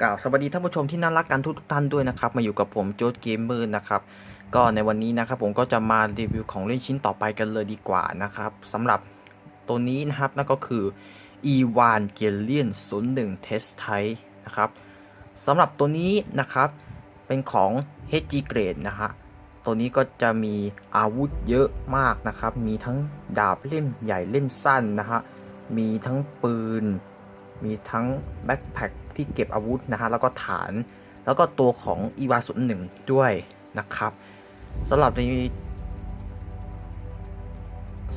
กล่าวสวัสดีท่านผู้ชมที่น่ารักกันทุกท่านด้วยนะครับ มาอยู่กับผมโจ๊ดเกมเมอร์นะครับ ก็ในวันนี้นะครับผมก็จะมารีวิวของเล่นชิ้นต่อไปกันเลยดีกว่านะครับสำหรับตัวนี้นะครับนั่นก็คือ e w a n g e l i o n 01 Test Type นะครับสำหรับตัวนี้นะครับเป็นของ HG Grade นะฮะ ตัวนี้ก็จะมีอาวุธเยอะมากนะครับ มีทั้งดาบเล่มใหญ่เล่มสั้นนะฮะ มีทั้งปืน มีทั้งแบ็คแพคที่เก็บอาวุธนะฮะ แล้วก็ฐาน แล้วก็ตัวของอีวาสุนหนึ่งด้วยนะครับสำหรับใน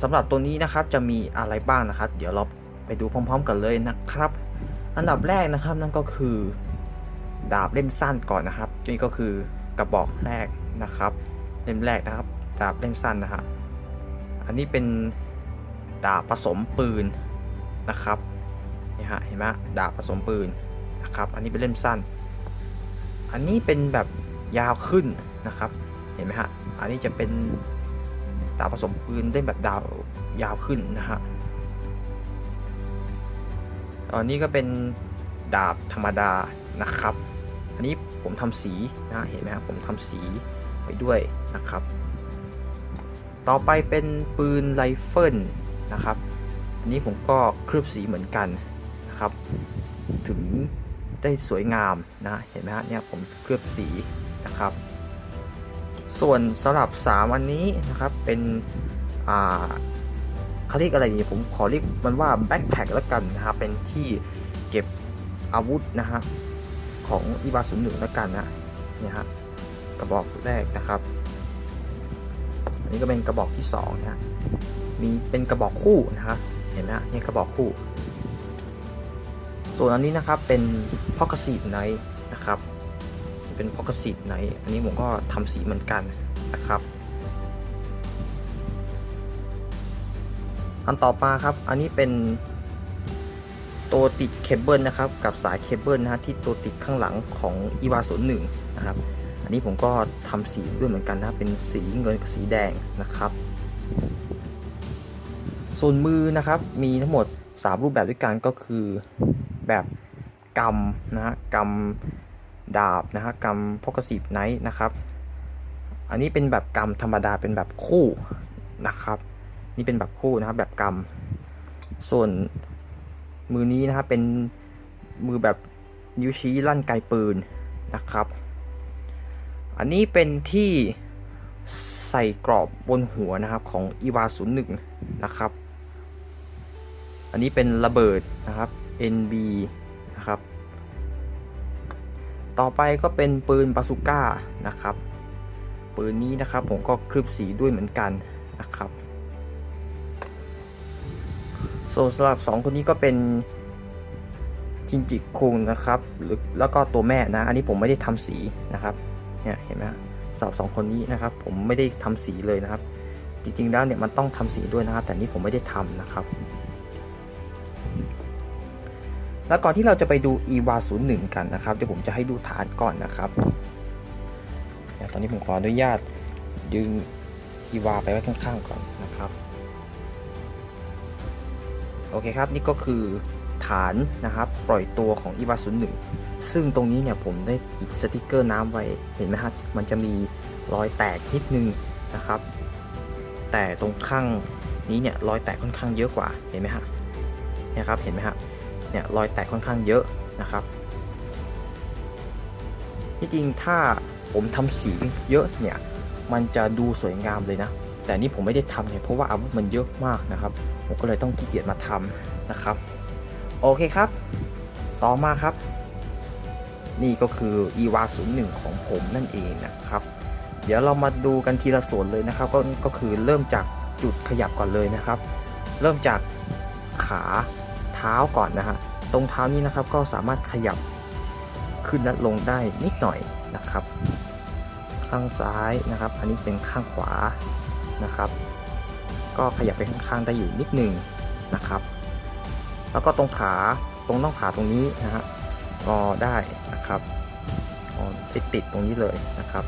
สำหรับตัวนี้นะครับจะมีอะไรบ้างนะครับ เดี๋ยวเราไปดูพร้อม ๆ กันเลยนะครับ อันดับแรกนะครับนั่นก็คือ ดาบเล่มสั้นก่อนนะครับนี่ก็คือกระบอกแรกนะครับ เล่มแรกนะครับ ดาบเล่มสั้นนะฮะอันนี้เป็นดาบผสมปืนนะครับนี่ฮะเห็นไหมดาบผสมปืนนะครับ อันนี้เป็นเล่มสั้น อันนี้เป็นแบบยาวขึ้นนะครับ เห็นไหมฮะอันนี้จะเป็นดาบผสมปืนได้แบบดาวยาวขึ้นนะฮะอันนี้ก็เป็นดาบธรรมดานะครับ อันนี้ผมทำสีนะเห็นไหมครับผมทำสี ไปด้วยนะครับ ต่อไปเป็นปืนไรเฟิลนะครับ อันนี้ผมก็เคลือบสีเหมือนกันนะครับ ถึงได้สวยงามนะเห็นไหมฮะเนี่ยผมเคลือบสีนะครับ ส่วนสำหรับ3อันนี้นะครับเป็นอ่าเขาเรียกอะไรดีผมขอเรียกมันว่าแบ็คแพคแล้วกันนะครับเป็นที่เก็บอาวุธนะฮะของอีบาศูนย์หนึ่งแล้วกันนะเนี่ยฮะ ระบอกแรกนะครับ อันนี้ก็เป็นกระบอกที่2นะฮะมีเป็นกระบอกคู่นะฮะเห็นไหมนี่กระบอกคู่ ส่วนอันนี้นะครับเป็นพอกซีดไนท์นะครับ เป็นพอกซีดไนท์อันนี้ผมก็ทำสีเหมือนกันนะครับอันต่อมาครับ อันนี้เป็นตัวติดเคเบิลนะครับ กับสายเคเบิลนะฮะที่ตัวติดข้างหลังของอีวาศูนย์หนึ่งนะครับ นนี้ผมก็ทำสีด้วยเหมือนกันนะเป็นสีเงินกับสีแดงนะครับ ส่วนมือนะครับมีทั้งหมด 3 รูปแบบด้วยกันก็คือแบบกำนะฮะกำดาบนะฮะกำพกสีไนท์นะครับ อันนี้เป็นแบบกำธรรมดาเป็นแบบคู่นะครับ นี่เป็นแบบคู่นะครับแบบกำส่วนมือนี้นะครับเป็นมือแบบนิ้วชี้ลั่นไกปืนนะครับ อันนี้เป็นที่ใส่กรอบบนหัวนะครับของอีวาศูนย์หนึ่งนะครับ อันนี้เป็นระเบิดนะครับ NB นะครับ ต่อไปก็เป็นปืนบาซูก้านะครับ ปืนนี้นะครับผมก็คลืบสีด้วยเหมือนกันนะครับส่วนสำหรับ 2 คนนี้ก็เป็นจินจิคุงนะครับหรือแล้วก็ตัวแม่นะ อันนี้ผมไม่ได้ทำสีนะครับ เนี่ยเห็นไหมสำหรับสองคนนี้นะครับ ผมไม่ได้ทำสีเลยนะครับ จริงๆแล้วเนี่ยมันต้องทำสีด้วยนะครับ แต่นี่ผมไม่ได้ทำนะครับ แล้วก่อนที่เราจะไปดู EVA 0 1กันนะครับเดี๋ยวผมจะให้ดูฐานก่อนนะครับตอนนี้ผมขออนุญาตดึง EVA ไปไว้ข้างๆก่อนนะครับ โอเคครับนี่ก็คือ ฐานนะครับ ปล่อยตัวของ EVA 0 1ซึ่งตรงนี้เนี่ยผมได้ติดสติกเกอร์น้ำไว้เห็นไหมครับมันจะมีรอยแตกนิดนึงนะครับ แต่ตรงข้างนี้เนี่ยรอยแตกค่อนข้างเยอะกว่าเห็นไหมฮะเนี่ยครับเห็นไหมฮะเนี่ยรอยแตกค่อนข้างเยอะนะครับที่จริงถ้าผมทำสีเยอะเนี่ยมันจะดูสวยงามเลยนะ แต่นี่ผมไม่ได้ทำเนี่ยเพราะว่าอาวุธมันเยอะมากนะครับ ผมก็เลยต้องขี้เกียจมาทำนะครับ โอเคครับ ต่อมาครับ นี่ก็คือ EVA 0 1ของผมนั่นเองนะครับ เดี๋ยวเรามาดูกันทีละส่วนเลยนะครับ ก็ก็คือเริ่มจากจุดขยับก่อนเลยนะครับ เริ่มจากขาเท้าก่อนนะฮะตรงเท้านี้นะครับก็สามารถขยับขึ้นและลงได้นิดหน่อยนะครับ ข้างซ้ายนะครับ อันนี้เป็นข้างขวานะครับ ก็ขยับไปข้างๆได้อยู่นิดหนึ่งนะครับ แล้วก็ตรงขาตรงน่องขาตรงนี้นะฮะงอได้นะครับงอติดติดตรงนี้เลยนะครับ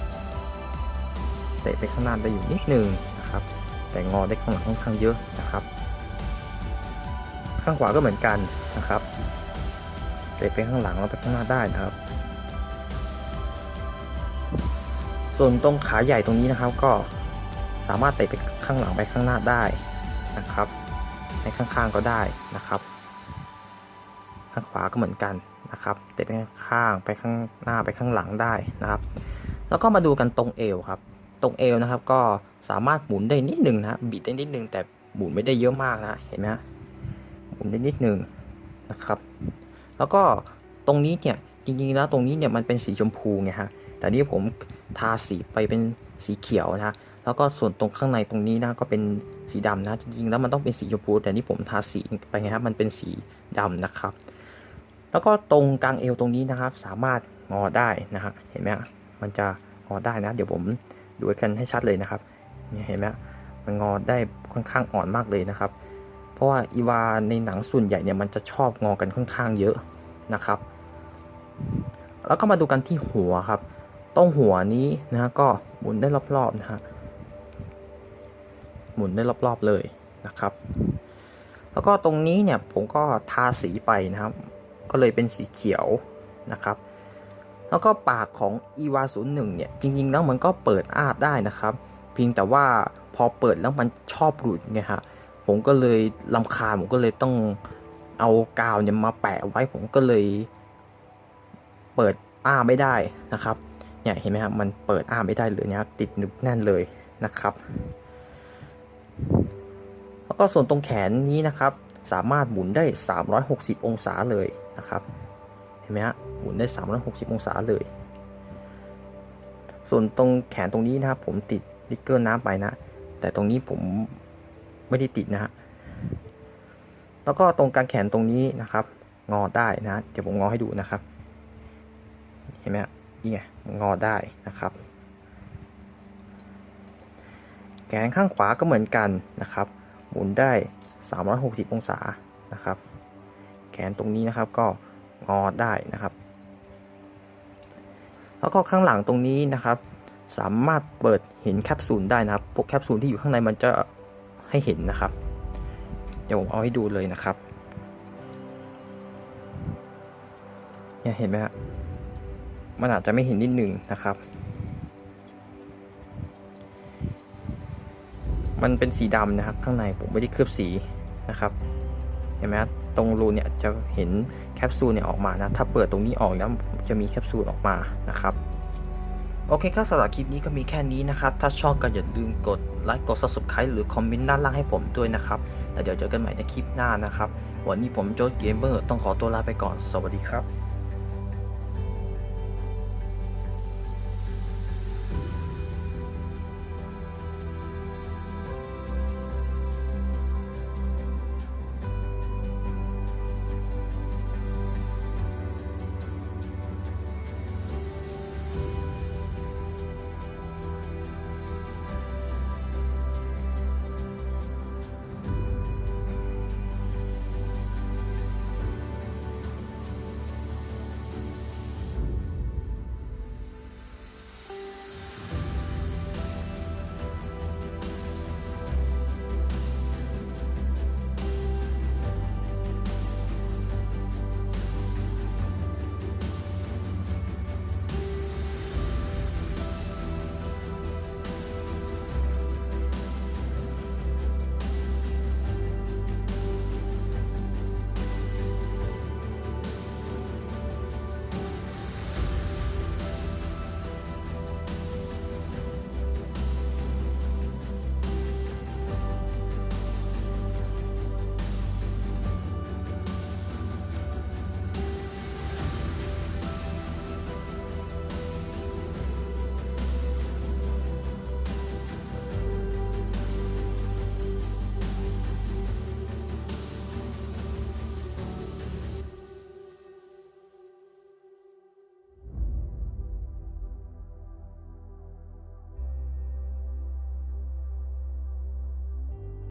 เตะไปข้างหน้าได้อยู่นิดหนึ่งนะครับ แต่งอได้ข้างหลังค่อนข้างเยอะนะครับ ข้างขวาก็เหมือนกันนะครับเตะไปข้างหลังแล้วไปข้างหน้าได้นะครับ ส่วนตรงขาใหญ่ตรงนี้นะครับก็สามารถเตะไปข้างหลังไปข้างหน้าได้นะครับไปข้างๆก็ได้นะครับ ข้างขวาก็เหมือนกันนะครับเตะไปข้างไปข้างหน้าไปข้างหลังได้นะครับ แล้วก็มาดูกันตรงเอวครับ ตรงเอวนะครับก็สามารถหมุนได้นิดนึงนะบิดได้นิดนึงแต่หมุนไม่ได้เยอะมากนะเห็นไหมฮะหมุนได้นิดนึงนะครับ แล้วก็ตรงนี้เนี่ยจริงๆแล้วตรงนี้เนี่ยมันเป็นสีชมพูไงฮะแต่นี่ผมทาสีไปเป็นสีเขียวนะแล้วก็ส่วนตรงข้างในตรงนี้นะก็เป็นสีดำนะจริงๆแล้วมันต้องเป็นสีชมพูแต่นี่ผมทาสีไปไงครับมันเป็นสีดำนะครับ แล้วก็ตรงกลางเอวตรงนี้นะครับ สามารถงอได้นะฮะเห็นไหมมันจะงอได้นะ เดี๋ยวผมดูกันให้ชัดเลยนะครับเนี่ยเห็นไหมมันงอได้ค่อนข้างอ่อนมากเลยนะครับ เพราะว่าอีวาในหนังส่วนใหญ่เนี่ยมันจะชอบงอกันค่อนข้างเยอะนะครับ แล้วก็มาดูกันที่หัวครับตรงหัวนี้นะฮะก็หมุนได้รอบๆนะฮะหมุนได้รอบๆเลยนะครับ แล้วก็ตรงนี้เนี่ยผมก็ทาสีไปนะครับ ก็เลยเป็นสีเขียวนะครับ แล้วก็ปากของ e v a 0 1เนี่ยจริงๆแล้วมันก็เปิดอ้าดได้นะครับ เพียงแต่ว่าพอเปิดแล้วมันชอบหลุดไงฮะผมก็เลยลำคาญผมก็เลยต้องเอากาวเนี่ยมาแปะไว้ผมก็เลยเปิดอ้าไม่ได้นะครับเนี่ยเห็นไหมครับมันเปิดอ้าไม่ได้เลยเนะครับติดหนึบแน่นเลยนะครับ แล้วก็ส่วนตรงแขนนี้นะครับ สามารถหมุนได้ 360 องศาเลย นะครับ เห็นไหมฮะหมุนได้ 360 องศาเลย ส่วนตรงแขนตรงนี้นะครับ ผมติดติ๊กเกอร์น้ำไปนะ แต่ตรงนี้ผมไม่ได้ติดนะฮะ แล้วก็ตรงกลางแขนตรงนี้นะครับ งอได้นะ เดี๋ยวผมงอให้ดูนะครับ เห็นไหมฮะนี่ไงงอได้นะครับ แขนข้างขวาก็เหมือนกันนะครับ หมุนได้ 360 องศานะครับ แขนตรงนี้นะครับ ก็งอได้นะครับ แล้วก็ข้างหลังตรงนี้นะครับ สามารถเปิดเห็นแคปซูลได้นะครับพวกแคปซูลที่อยู่ข้างในมันจะให้เห็นนะครับ เดี๋ยวผมเอาให้ดูเลยนะครับเนี่ยเห็นไหมฮะมันอาจจะไม่เห็นนิดหนึ่งนะครับ มันเป็นสีดำนะครับ ข้างในผมไม่ได้เคลือบสีนะครับ เห็นไหมครับ ตรงรูเนี่ยจะเห็นแคปซูลเนี่ยออกมานะ ถ้าเปิดตรงนี้ออกแล้วจะมีแคปซูลออกมานะครับโอเคครับสำหรับคลิปนี้ก็มีแค่นี้นะครับ ถ้าชอบก็อย่าลืมกดไลค์กด subscribe หรือคอมเมนต์ด้านล่างให้ผมด้วยนะครับ แล้วเดี๋ยวเจอกันใหม่ในคลิปหน้านะครับ วันนี้ผมโจ๊ตเกมเมอร์ต้องขอตัวลาไปก่อน สวัสดีครับ